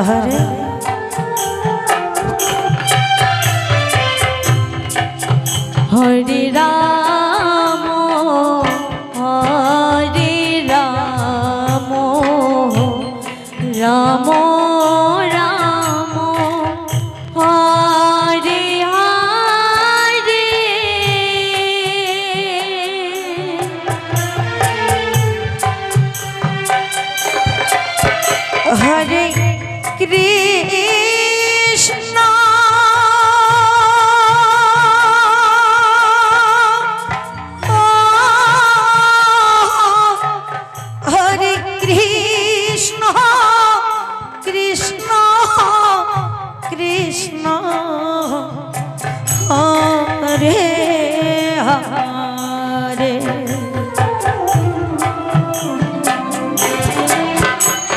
Hare Hari Ram Hare Ram Ram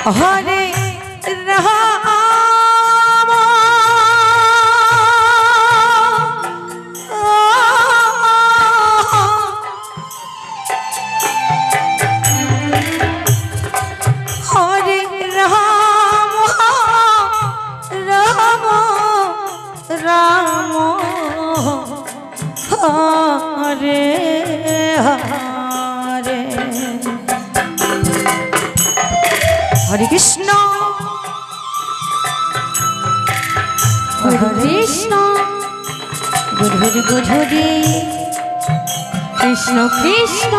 Hare Hare Krishna. Hare Krishna. গুধুরি গুধুরি Krishna Krishna.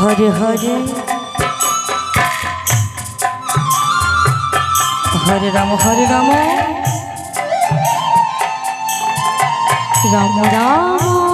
Hare Hare. Hare Ram Hare Ram. Ram Ram.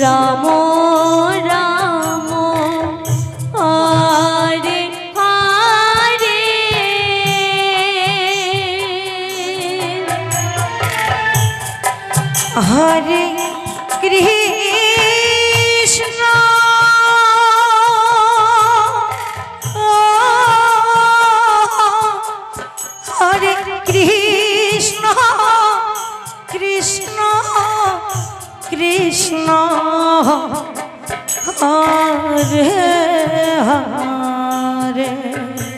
Ram Ram Hare Hare. Hare Hare